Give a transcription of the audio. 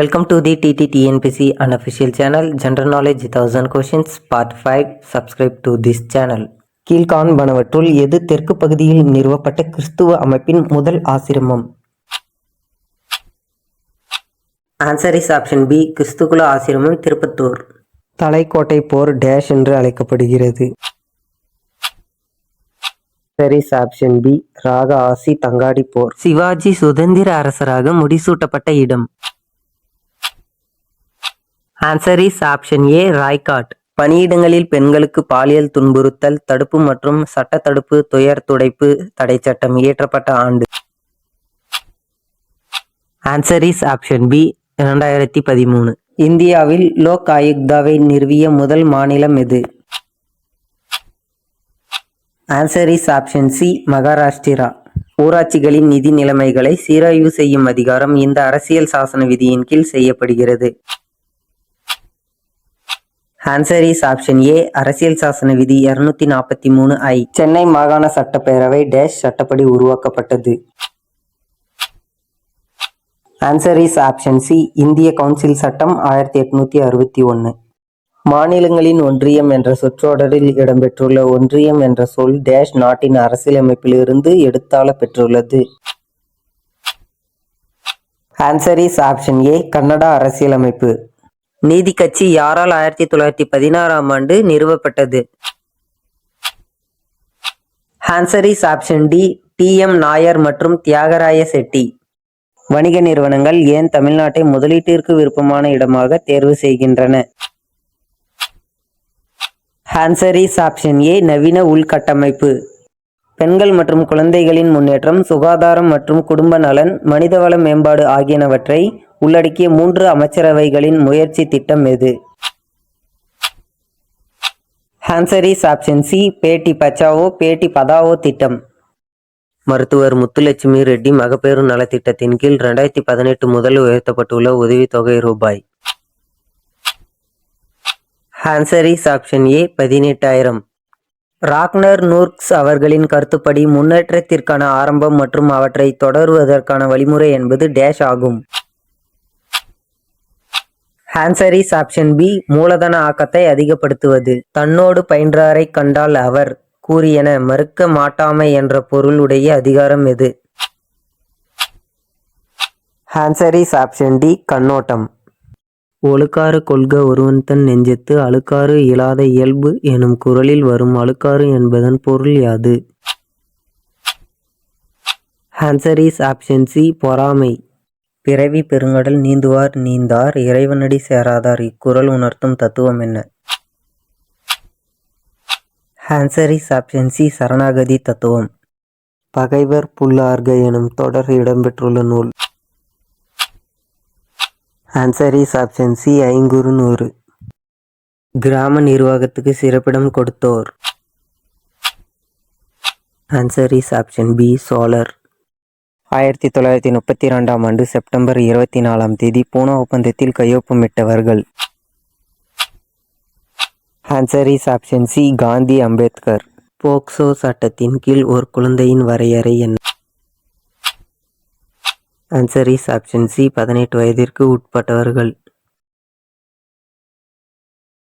Welcome to the TTTNPC unofficial channel General Knowledge 1000 Questions Part 5 Subscribe to this channel. கீழ்காண்பனவற்றுள் எது தெற்கு பகுதியில் நிறுவப்பட்ட கிறிஸ்துவ அமைப்பின் முதல் ஆசிரமம்? Answer is option B Christukula ஆசிரமம் திருப்பத்தூர். தலைக்கோட்டை போர் டேஷ் என்று அழைக்கப்படுகிறது. சரிஸ் ஆப்ஷன் பி ராக ஆசி தங்காடி போர். சிவாஜி சுதந்திர அரசராக முடிசூட்டப்பட்ட இடம். Answer is option A Raigad பணியிடங்களில் பெண்களுக்கு பாலியல் துன்புறுத்தல் தடுப்பு மற்றும் சட்ட தடுப்பு துயர் துடைப்பு தடை சட்டம் இயற்றப்பட்ட ஆண்டு. ஆன்சர் இஸ் ஆப்ஷன் பி இரண்டாயிரத்தி பதிமூணு. இந்தியாவில் லோக் ஆயுக்தாவை நிறுவிய முதல் மாநிலம் எது? Answer is option C Maharashtra. ஊராட்சிகளின் நிதி நிலைமைகளை சீராய்வு செய்யும் அதிகாரம் இந்த அரசியல் சாசன விதியின் கீழ் செய்யப்படுகிறது. ஆன்சர் இஸ் ஆப்ஷன் ஏ அரசியல் சாசன விதி இருநூத்தி நாற்பத்தி மூணு ஐ. சென்னை மாகாண சட்டப்பேரவை டேஷ் சட்டப்படி உருவாக்கப்பட்டது. ஆன்சர் இஸ் ஆப்ஷன் சி இந்திய கவுன்சில் சட்டம் ஆயிரத்தி எட்நூத்தி அறுபத்தி ஒன்று மாநிலங்களின் ஒன்றியம் என்ற சொற்றொடரில் இடம்பெற்றுள்ள ஒன்றியம் என்ற சொல் டேஷ் நாட்டின் அரசியலமைப்பிலிருந்து எடுத்தாள பெற்றுள்ளது. Answer is option A Canada அரசியலமைப்பு. நீதி கட்சி யாரால் ஆயிரத்தி தொள்ளாயிரத்தி பதினாறாம் ஆண்டு நிறுவப்பட்டது? Answer is option D T M Nair மற்றும் தியாகராய செட்டி. வணிக நிறுவனங்கள் ஏன் தமிழ்நாட்டை முதலீட்டிற்கு விருப்பமான இடமாக தேர்வு செய்கின்றன? ஹான்சரிஸ் ஆப்ஷன் ஏ நவீன உள்கட்டமைப்பு. பெண்கள் மற்றும் குழந்தைகளின் முன்னேற்றம் சுகாதாரம் மற்றும் குடும்ப நலன் மனிதவள மேம்பாடு ஆகியனவற்றை உள்ளடக்கிய மூன்று அமைச்சரவைகளின் முயற்சி திட்டம் எது? Answer is option C Beti Bachao பேட்டி பதாவோ திட்டம். மருத்துவர் முத்துலட்சுமி ரெட்டி மகப்பேறு நலத்திட்டத்தின் கீழ் ரெண்டாயிரத்தி பதினெட்டு முதல் உயர்த்தப்பட்டுள்ள உதவித்தொகை ரூபாய். ஆன்சர் இஸ் ஆப்ஷன் ஏ பதினெட்டாயிரம். ராக்னர் நூர்க்ஸ் அவர்களின் கருத்துப்படி முன்னேற்றத்திற்கான ஆரம்பம் மற்றும் அவற்றை தொடருவதற்கான வழிமுறை என்பது டேஷ் ஆகும். ஹான்சரிஸ் ஆப்ஷன் பி மூலதன ஆக்கத்தை அதிகப்படுத்துவது. தன்னோடு பயின்றாரை கண்டால் அவர் கூறியன மறுக்க மாட்டாமை என்ற பொருளுடைய அதிகாரம் எது? ஹான்சரிஸ் ஆப்ஷன் டி கண்ணோட்டம். ஒழுக்காறு கொள்க ஒருவன் தன் நெஞ்சத்து அழுக்காறு இயலாத இயல்பு எனும் குரலில் வரும் அழுக்காறு என்பதன் பொருள் யாது? ஆன்சர் இஸ் ஆப்ஷன் சி பொறாமை. பிறவி பெருங்கடல் நீந்துவார் நீந்தார் இறைவனடி சேராதார். இக்குறள் உணர்த்தும் தத்துவம் என்ன? ஹான்சரி இஸ் சரணாகதி தத்துவம். பகைவர் புல்லார்க எனும் தொடர் இடம்பெற்றுள்ள நூல். ஆன்சர் இஸ் ஐங்குறு நூறு. கிராம நிர்வாகத்துக்கு சிறப்பிடம் கொடுத்தோர். ஆன்சர் இஸ் ஆப்ஷன் பி சோலர் ஆயிரத்தி தொள்ளாயிரத்தி முப்பத்தி ரெண்டாம் ஆண்டு செப்டம்பர் இருபத்தி நாலாம் தேதி பூனா ஒப்பந்தத்தில் கையொப்பமிட்டவர்கள். Answer is option C Gandhi Ambedkar POCSO சட்டத்தின் கீழ் ஒரு குழந்தையின் வரையறை என்ன? ஆன்சர் இஸ் ஆப்ஷன் சி பதினெட்டு வயதிற்கு உட்பட்டவர்கள்.